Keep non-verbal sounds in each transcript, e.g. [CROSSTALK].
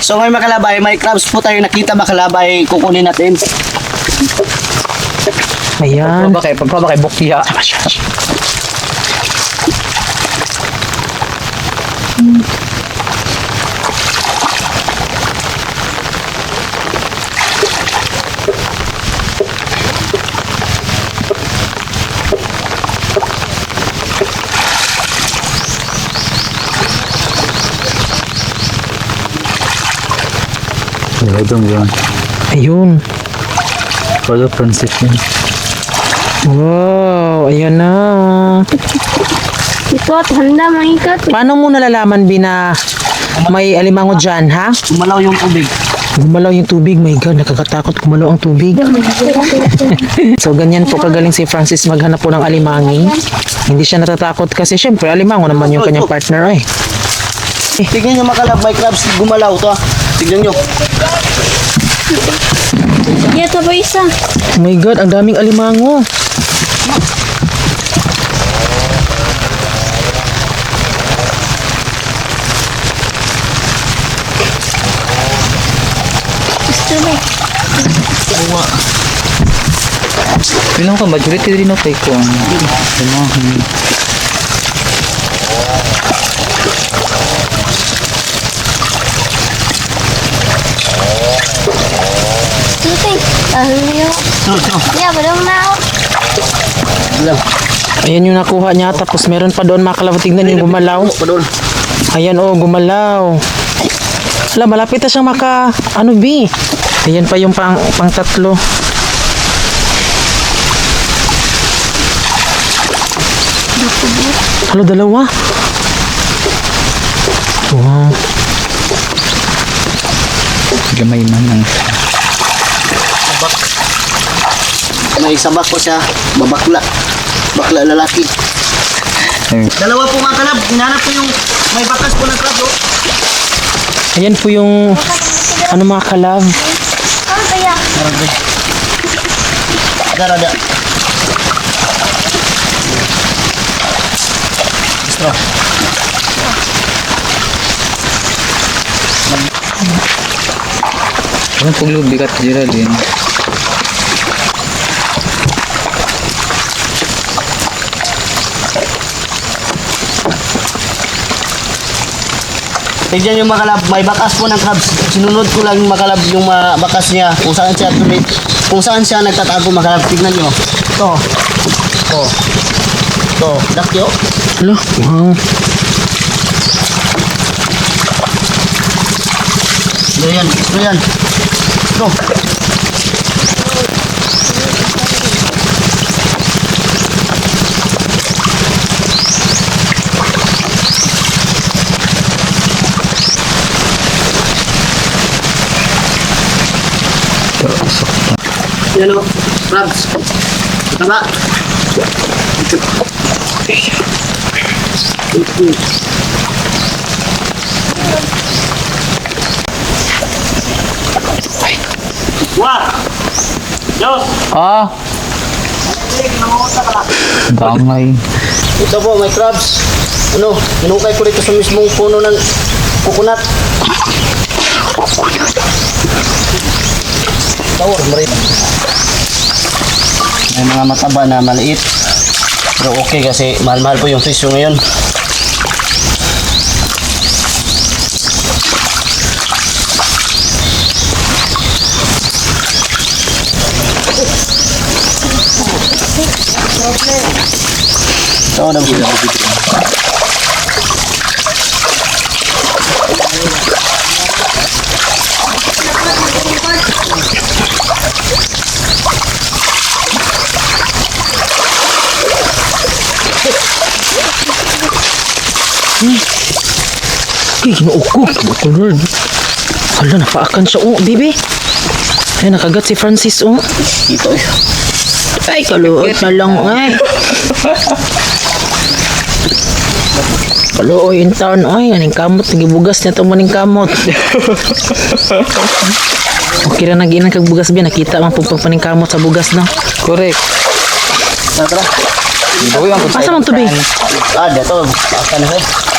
So ngayon mga kalabay, may crabs po tayo nakita mga kalabay, kukunin natin. Ayan. Pagpaba kay, pagpaba kay Bukya. Dong yun. Ayun. Polo Francis yun. Wow, ayan na. Ikot, handa mang ikot. Paano mo nalalaman, Bi, na may alimango dyan, ha? Umalaw yung tubig. Gumalaw yung tubig. My God, nakakatakot gumalaw ang tubig. [LAUGHS] So, ganyan po kagaling si Francis maghanap po ng alimangi. Hindi siya natatakot kasi syempre, alimango naman yung kanyang partner, eh. Tignan nyo mga kalabay, crabs gumalaw to. ah. Tignan nyo. Yato pa isa. Oh my God, ang daming alimango. Gusto ba? Bilang ka, majority rin ako ko ang limahan. Ya, balong na ako. Lang. Ayan yung nakuha niya. Tapos meron pa doon, makalaw. Tignan yung gumalaw. Ayan, oh, gumalaw. Wala, malapit na siyang maka, ano, B. Ayan pa yung pang, pang tatlo. Halo, dalawa. Wow. Gamay man ng May sabak ko siya. Babakla. Bakla lalaki. eh, Dalawa po mga kalab. Hinanap ko yung may bakas po ng crab. Oh. Ayan po yung, ano mga kalab. Ano? Marami. Darada. Straw. Anong paglubi bigat Geraldine? Tignan yung makalab, may bakas po ng crabs. Sinunod ko lang yung makalab yung bakas niya kung saan siya kung saan siya nagtatago makalab. Tignan nyo. To. To. To. Dakyo. Alo, wow. Ito yan. Ito yan. Ito. Yan o. Crabs. Tama. Wah! Diyos! Ah! Damay. Ito po, may crabs. Ano, minukay ko dito sa mismong puno ng coconut. Tawar, marit. May mga mataba na maliit. Pero okay kasi mahal-mahal po yung presyo ngayon. Ito na po. Ay, ginuuko. Kulod. Hala, napaakan siya. Oh, bibi. Ay, nakagat si Francis, oh. Ito eh. Ay, kaluot na lang, ay. Kaluoy in town, ay. Aning kamot, nagibugas niya itong maning kamot. okay na nag kag bugas ba? Nakita man po paning kamot sa bugas, no? Correct. Tara, tara. Asa man be? Ah, dito. Baka na eh.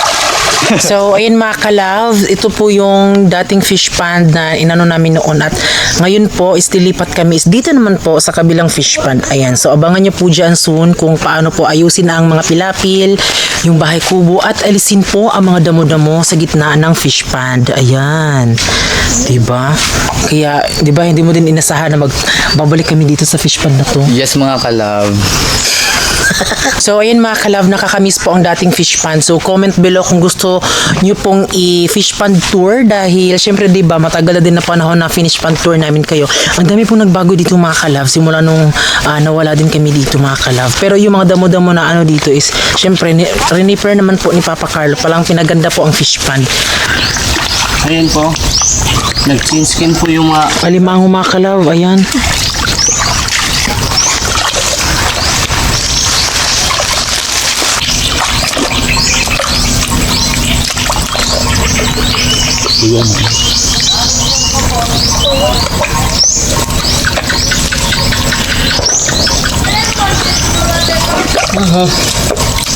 [LAUGHS] So, ayun mga kalove, ito po yung dating fish pond na inano namin noon at ngayon po is dilipat kami is dito naman po sa kabilang fish pond. Ayan, so abangan nyo po dyan soon kung paano po ayusin ang mga pilapil, yung bahay kubo at alisin po ang mga damo-damo sa gitna ng fish pond. Ayan. 'Di ba? Kaya 'di ba hindi mo din inasahan na mag babalik kami dito sa fish pond na to. Yes mga kalab. [LAUGHS] So, ayun mga kalab, nakakamiss po ang dating fish pond. So, comment below kung gusto nyo pong i-fish pond tour dahil syempre, di ba, matagal na din na panahon na finish pond tour namin kayo. Ang dami pong nagbago dito mga kalab simula nung ah, nawala din kami dito mga kalab. Pero yung mga damo-damo na ano dito is, syempre, ni, riniper naman po ni Papa Carlo. Palang pinaganda po ang fish pond. Ayan po. Nag-skin po yung mga Alimango mga kalab, ayan. 嗯好 [LAUGHS]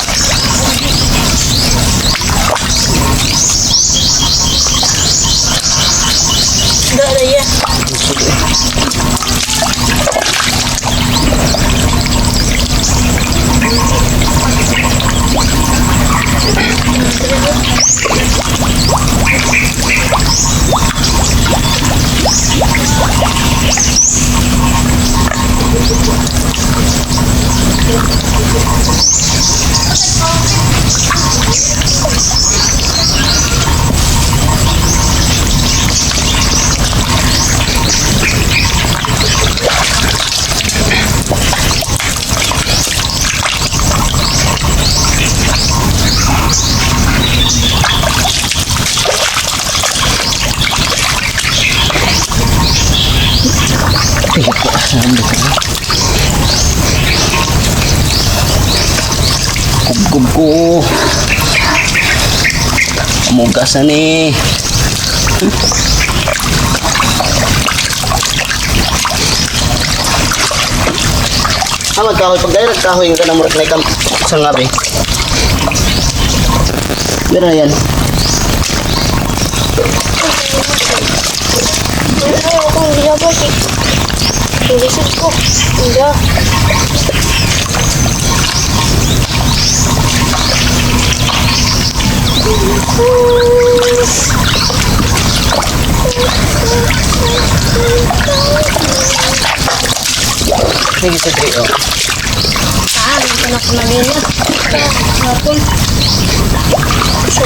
ko. Mugas na ni. Ah, magkahoy. Pag gaya nagkahoy ka na murag na sa ngabi. Meron na yan. Ano ako, hindi na ba si... Hindi sa ko. Hindi. Sige sa trio. Ah, nagkanak na din na. Hapon. So,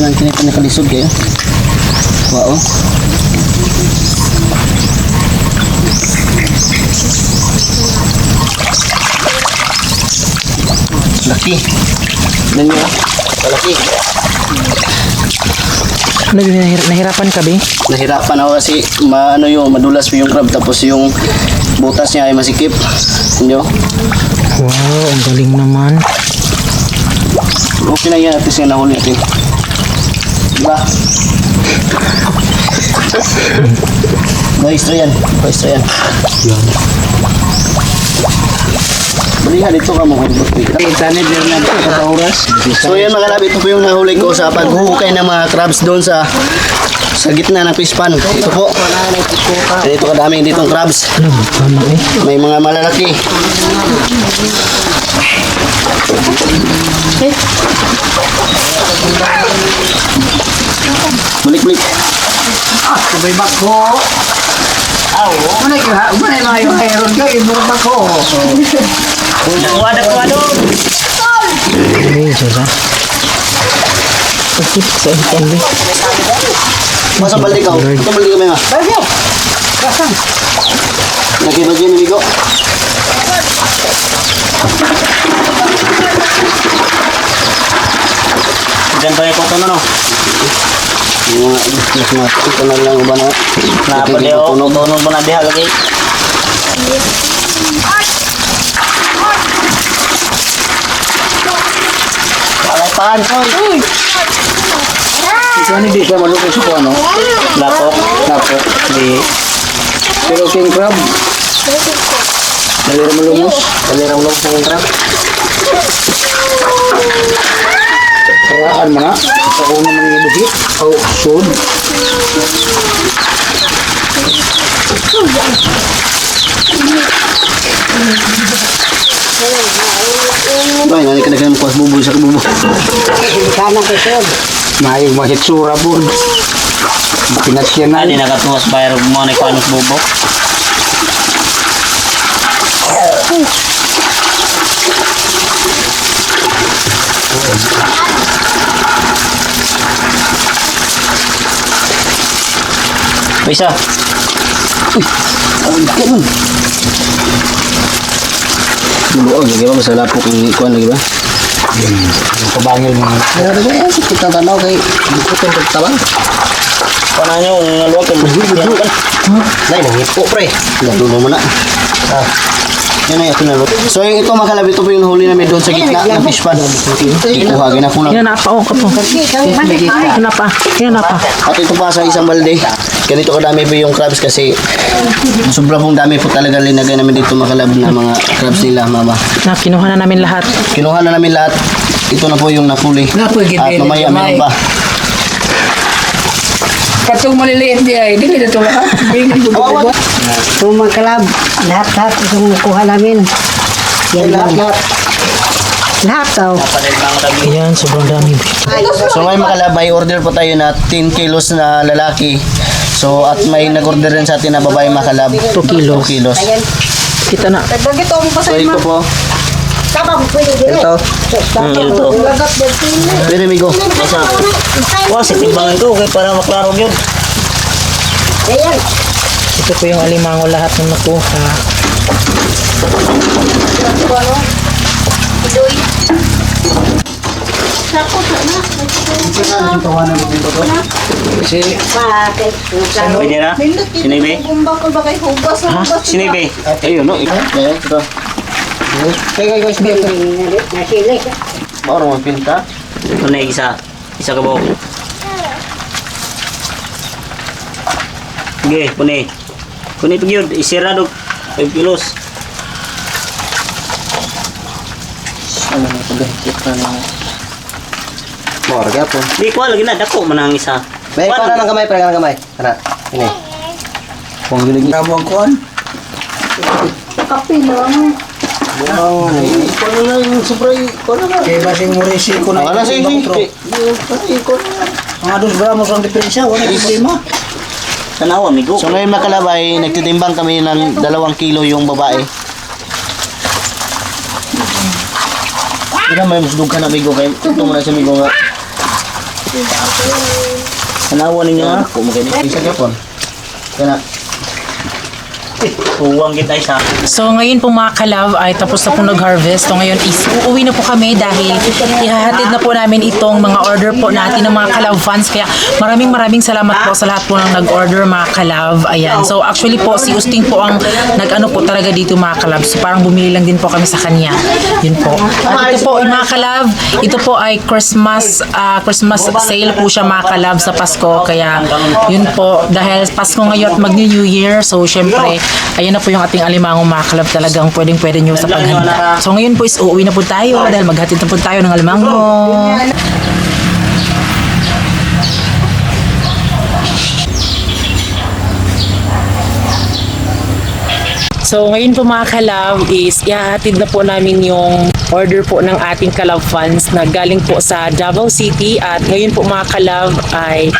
sa nang kinita nakalisod kayo wao laki nanyo laki ano yun, nahir nahirapan ka ba? Nahirapan ako kasi maano yun, madulas po yung crab tapos yung butas niya ay masikip. Inyo? Wow, ang galing naman. Okay na yan, at least yung nahuli natin. Diba? Maestro yan. Maestro yan. Balihan dito ka mo Internet din na sa oras. So yan mga lab, ito po yung nahuli ko sa paghuhukay ng mga crabs doon sa sa gitna ng fish pan. Ito po. Dito kadami ditong crabs. May mga malalaki. Balik-balik. Sabay bako. Aw, mana ka? Mana na yung hayron ka? Ibang bako. Ay, Jora. Sakit sa ikan, Bi. Masa balik ka? Ito balik ka ba nga? Nakibagyan ni Migo. Diyan tayo ko no? Yung mga mas mas ito na lang ba na? Napa di o tunog mo na diha lagi. Alay pan, oy. Ito ni di siya malukos ko ano? Lapok, lapok. Di. Pero king crab. Dalira malumos. Dalira malumos ng crab. Karaan mga. Sa una man yung buhit. O sud. Ay, nani ka na kayo kuas buboy sa kabubo. Sana ko sir. Mayong mahitsura po. Pinasyan na. Hindi nakatuwas bayar mo na ikaw Isa. Ang ganun. Buo, lagi ba? Masala po kung ikuan lagi ba? Kabangil mga. Pero ano ba yan? Kita tanaw kay Bukutin pagtabang. Pana nyo, ngaluwag ka mo. Nay, nangipo pre. Nadulo mo na. Ah. Yan ay ito na So yung ito mga kalab, ito po yung huli namin doon sa gitna ng fish pond. Ikuha, ginako lang. Yan na pa, oh, kapo. Yan na pa, yan na pa. At ito pa sa isang balde. Ganito kadami po yung crabs kasi sobrang pong dami po talaga linagay namin dito mga kalab na mga crabs nila mama. Na, kinuha na namin lahat. Kinuha na namin lahat. Ito na po yung nakuli. Napoy, At gibili, mamaya meron mamay. pa. Katong maliliit di ay. Dili na ito lahat. Ko ba? So mga kalab, lahat-lahat itong nakuha namin. Yan lang. Lahat daw. Ayan, sobrang dami. So ngayon mga kalab, may order po tayo na 10 kilos na lalaki. So at may nag-order rin sa atin na babae mga kalab. 2 kilos. 2 kilos. Kita na. So ito po. Ito. Hmm, ito. Pwede migo. Wah, si timbangan ko, kaya para maklaro yun. Ito po yung alimango lahat ng nakuha. Kasi Pwede na? Sinibi? Ha? Sinibi? Ayun no. Ito. Ito. kaya guys, dito. Baka mo pinta. Ito na isa. Isa ka buhok. Sige, puni. Puni ito yun. Isira do. 5 kilos. Ano na ito kita na. Morga po. Di ko lagi na. Dako man ang isa. May Kuha para na. ng kamay, para ng kamay. Kana. Ini. Kung gilig ni. Grabe ang kuhan. Wow. Ikaw na lang yung sobray. Ikaw na lang. Kaya basing mo risiko na. Wala si ibang si. tro. Ikaw na. Mga dos gramos ang diferensya. Wala problema. Tanawa, migo. So ngayon mga kalabay, nagtitimbang kami ng dalawang kilo yung babae. Hindi na may musdog ka na migo kayo. Ito mo na sa migo nga. Tanawa ninyo ha. Ako mo kayo. Kana. Tuwang kita isa. So ngayon po mga kalab ay tapos na po nag-harvest. So ngayon is uuwi na po kami dahil ihahatid na po namin itong mga order po natin ng mga kalab fans. Kaya maraming maraming salamat po sa lahat po ng nag-order mga kalab. Ayan. So actually po si Usting po ang nag-ano po talaga dito mga kalab. So parang bumili lang din po kami sa kanya. Yun po. At ito po mga kalab, ito po ay Christmas ah, Christmas sale po siya mga kalab sa Pasko. Kaya yun po dahil Pasko ngayon at mag-New Year. So syempre, ayan na po yung ating alimangong mga kalab talagang pwedeng pwede nyo sa paghanda. So ngayon po is uuwi na po tayo dahil maghatid na po tayo ng alimango. So ngayon po mga kalab is ihahatid na po namin yung order po ng ating kalab fans na galing po sa Davao City. At ngayon po mga kalab ay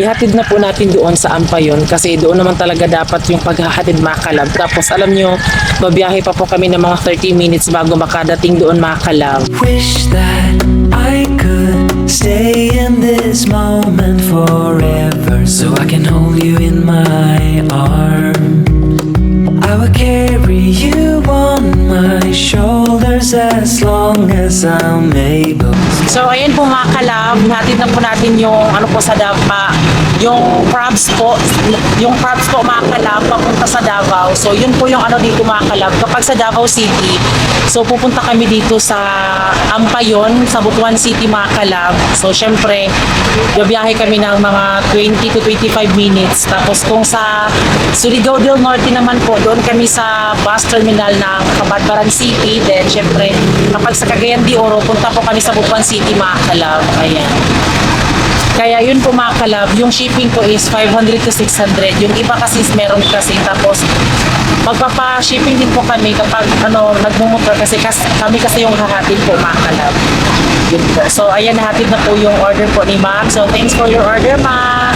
ihatid na po natin doon sa Ampayon kasi doon naman talaga dapat yung paghahatid mga. Tapos alam nyo, babiyahe pa po kami ng mga 30 minutes bago makadating doon mga. Wish that I could stay in this moment forever so I can hold you in my arms. I will carry you on my shoulders as long as I'm able. So, ayan po mga kalab, natin na po natin yung ano po sa Dapa, yung crabs po, yung crabs po mga papunta sa Davao. So, yun po yung ano dito mga kalab. Kapag sa Davao City, so pupunta kami dito sa Ampayon, sa Butuan City mga. So, syempre, babiyahe kami ng mga 20 to 25 minutes. Tapos kung sa Surigao del Norte naman po, doon kami sa bus terminal ng Kabadbaran City. Then, syempre, kapag sa Cagayan de Oro, punta po kami sa Butuan City, mga kalab. Ayan. Kaya yun po mga kalab, yung shipping ko is 500 to 600. Yung iba kasi meron kasi tapos magpapa-shipping din po kami kapag ano nagmumotor kasi kas, kami kasi yung hahatid po mga kalab. Yun po. So ayan nahatid na po yung order po ni ma'am. So thanks for your order ma'am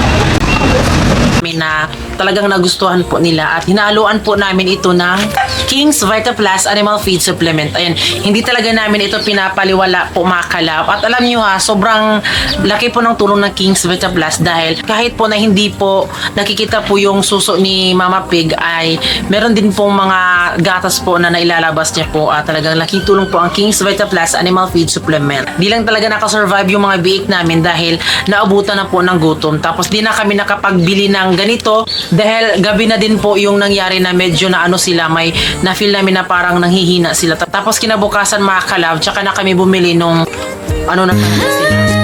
namin na talagang nagustuhan po nila at hinaluan po namin ito ng King's Vita Plus Animal Feed Supplement. Ayan, hindi talaga namin ito pinapaliwala po mga kalab. At alam niyo ha, sobrang laki po ng tulong ng King's Vita Plus dahil kahit po na hindi po nakikita po yung suso ni Mama Pig ay meron din pong mga gatas po na nailalabas niya po at talagang laking tulong po ang King's Vita Plus Animal Feed Supplement. Di lang talaga nakasurvive yung mga biik namin dahil naabutan na po ng gutom. Tapos di na kami nakapagbili ng ganito dahil gabi na din po yung nangyari na medyo na ano sila may na feel namin na parang nanghihina sila. Tapos kinabukasan mga kalab tsaka na kami bumili nung ano na sila.